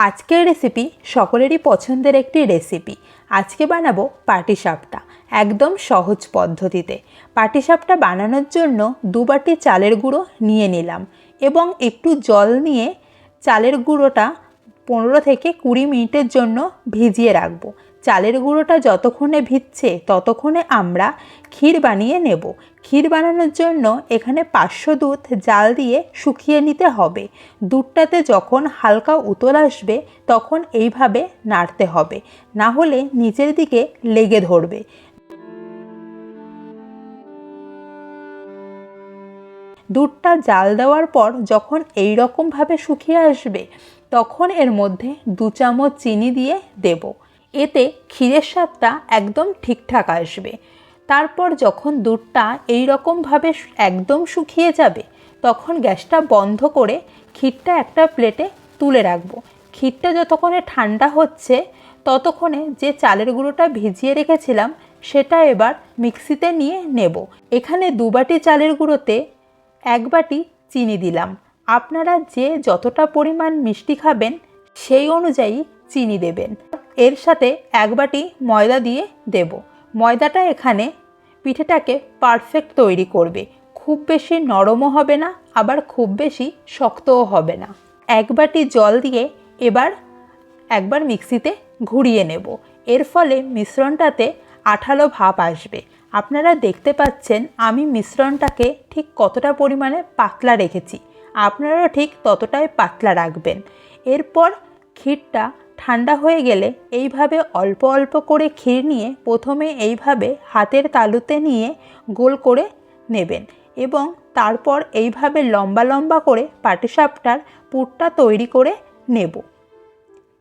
আজকের রেসিপি সকলেরই পছন্দের একটি রেসিপি আজকে বানাবো পাটিসাপটা, একদম সহজ পদ্ধতিতে। পাটিসাপটা বানানোর জন্য দু বাটি চালের গুঁড়ো নিয়ে নিলাম এবং একটু জল নিয়ে চালের গুঁড়োটা পনেরো থেকে কুড়ি মিনিটের জন্য ভিজিয়ে রাখব। চালের গুঁড়োটা যতক্ষণে ভিজছে ততক্ষণে আমরা ক্ষীর বানিয়ে নেব। ক্ষীর বানানোর জন্য এখানে পাঁচশো দুধ জাল দিয়ে শুকিয়ে নিতে হবে। দুধটাতে যখন হালকা উতল আসবে তখন এইভাবে নাড়তে হবে। না হলে নিচের দিকে লেগে ধরবে। দুধটা জাল দেওয়ার পর যখন এই রকমভাবে শুকিয়ে আসবে তখন এর মধ্যে দু চামচ চিনি দিয়ে দেব। এতে ক্ষীরের স্বাদটা একদম ঠিকঠাক আসবে। তারপর যখন দুধটা এই রকমভাবে একদম শুকিয়ে যাবে, তখন গ্যাসটা বন্ধ করে ক্ষীরটা একটা প্লেটে তুলে রাখব। ক্ষীরটা যতক্ষণে ঠান্ডা হচ্ছে, ততক্ষণে যে চালের গুঁড়োটা ভিজিয়ে রেখেছিলাম, সেটা এবার মিক্সিতে নিয়ে নেব। এখানে দু বাটি চালের গুঁড়োতে এক বাটি চিনি দিলাম। আপনারা যে যতটা পরিমাণ মিষ্টি খাবেন, সেই অনুযায়ী চিনি দেবেন। এর সাথে এক বাটি ময়দা দিয়ে দেব। ময়দাটা এখানে পিঠেটাকে পারফেক্ট তৈরি করবে। খুব বেশি নরমও হবে না, আবার খুব বেশি শক্তও হবে না। এক বাটি জল দিয়ে এবার একবার মিক্সিতে ঘুরিয়ে নেব। এর ফলে মিশ্রণটাতে আঠালো ভাব আসবে। আপনারা দেখতে পাচ্ছেন আমি মিশ্রণটাকে ঠিক কতটা পরিমাণে পাতলা রেখেছি। আপনারাও ঠিক ততটাই পাতলা রাখবেন। এরপর ক্ষীরটা ঠান্ডা হয়ে গেলে এইভাবে অল্প অল্প করে ক্ষীর নিয়ে প্রথমে এইভাবে হাতের তালুতে নিয়ে গোল করে নেবেন এবং তারপর এইভাবে লম্বা লম্বা করে পাটিসাপটার পুরটা তৈরি করে নেব।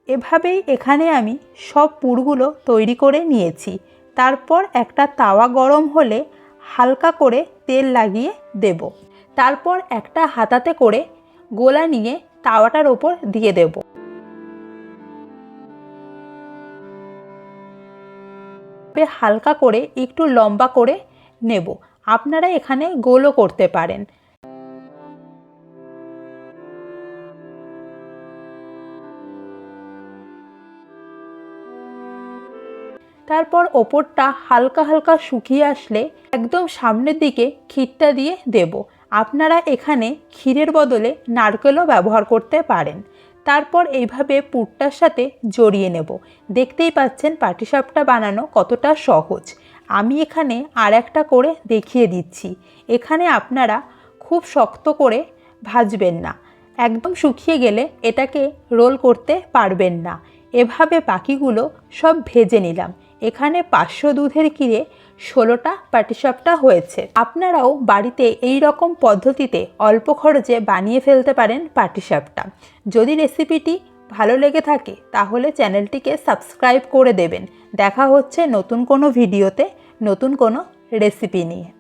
এভাবেই এখানে আমি সব পুরগুলো তৈরি করে নিয়েছি। তারপর একটা তাওয়া গরম হলে হালকা করে তেল লাগিয়ে দেব। তারপর একটা হাতাতে করে গোলা নিয়ে তাওয়াটার ওপর দিয়ে দেব। হালকা করে একটু লম্বা করে নেব। আপনারা এখানে গোলও করতে পারেন। তারপর ওপরটা হালকা হালকা শুকিয়ে আসলে একদম সামনের দিকে ক্ষীরটা দিয়ে দেব। আপনারা এখানে ক্ষীরের বদলে নারকেলও ব্যবহার করতে পারেন। তারপর এইভাবে পুরটার সাথে জড়িয়ে নেব। দেখতেই পাচ্ছেন পাটিসাপটা বানানো কতটা সহজ। আমি এখানে আর একটা করে দেখিয়ে দিচ্ছি। এখানে আপনারা খুব শক্ত করে ভাজবেন না। একদম শুকিয়ে গেলে এটাকে রোল করতে পারবেন না। এভাবে বাকিগুলো সব ভেজে নিলাম। এখানে পাঁচশো দুধের কিরে ষোলোটা পাটিসাপটা হয়েছে। আপনারাও বাড়িতে এই রকম পদ্ধতিতে অল্প খরচে বানিয়ে ফেলতে পারেন পাটিসাপটা। যদি রেসিপিটি ভালো লেগে থাকে, তাহলে চ্যানেলটিকে সাবস্ক্রাইব করে দেবেন। দেখা হচ্ছে নতুন কোনো ভিডিওতে, নতুন কোনো রেসিপি নিয়ে।